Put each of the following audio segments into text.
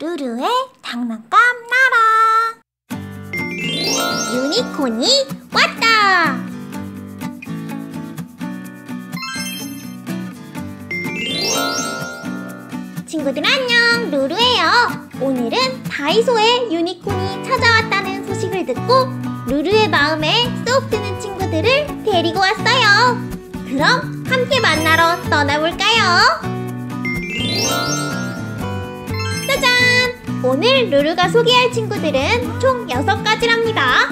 루루의 장난감 나라. 유니콘이 왔다. 친구들 안녕. 루루예요. 오늘은 다이소에 유니콘이 찾아왔다는 소식을 듣고 루루의 마음에 쏙 드는 친구들을 데리고 왔어요. 그럼 함께 만나러 떠나볼까요? 오늘 루루가 소개할 친구들은 총 6가지랍니다.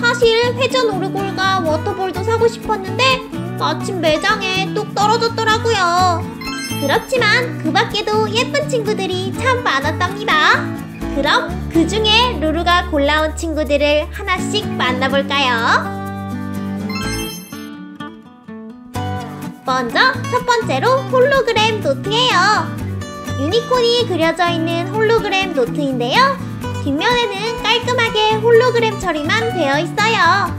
사실 회전 오르골과 워터볼도 사고 싶었는데 마침 매장에 뚝 떨어졌더라고요. 그렇지만 그 밖에도 예쁜 친구들이 참 많았답니다. 그럼 그 중에 루루가 골라온 친구들을 하나씩 만나볼까요? 먼저 첫 번째로 홀로그램 노트예요. 유니콘이 그려져 있는 홀로그램 노트인데요. 뒷면에는 깔끔하게 홀로그램 처리만 되어 있어요.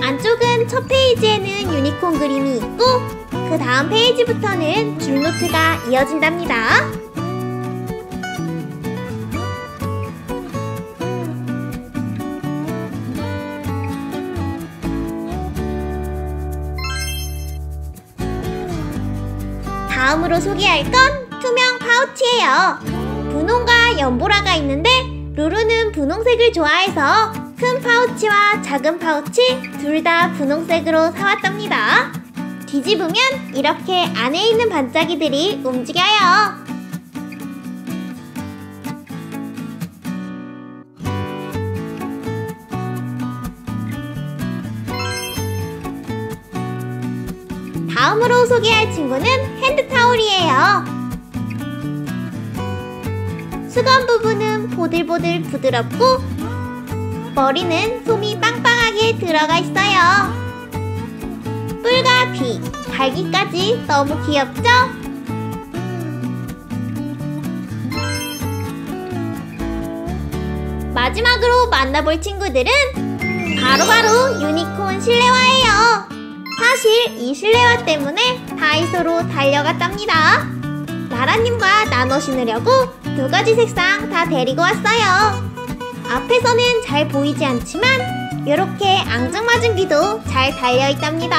안쪽은 첫 페이지에는 유니콘 그림이 있고 그 다음 페이지부터는 줄노트가 이어진답니다. 다음으로 소개할 건 투명 파우치예요. 분홍과 연보라가 있는데 루루는 분홍색을 좋아해서 큰 파우치와 작은 파우치 둘 다 분홍색으로 사왔답니다. 뒤집으면 이렇게 안에 있는 반짝이들이 움직여요. 다음으로 소개할 친구는 핸드타올이에요. 수건 부분은 보들보들 부드럽고 머리는 솜이 빵빵하게 들어가 있어요. 뿔과 귀, 갈기까지 너무 귀엽죠? 마지막으로 만나볼 친구들은 바로바로 유니콘 실내화예요. 사실 이 실내화 때문에 다이소로 달려갔답니다. 나라님과 나눠 신으려고 두 가지 색상 다 데리고 왔어요. 앞에서는 잘 보이지 않지만 이렇게 앙증맞은 귀도 잘 달려있답니다.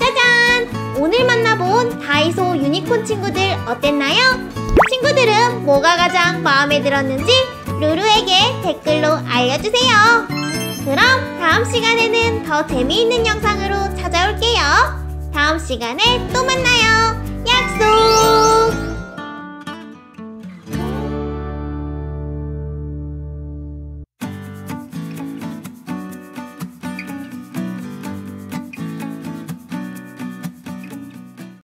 짜잔! 오늘 만나본 다이소 유니콘 친구들 어땠나요? 친구들은 뭐가 가장 마음에 들었는지 루루에게 댓글로 알려주세요. 그럼 다음 시간에는 더 재미있는 영상으로 찾아올게요. 다음 시간에 또 만나요. 약속!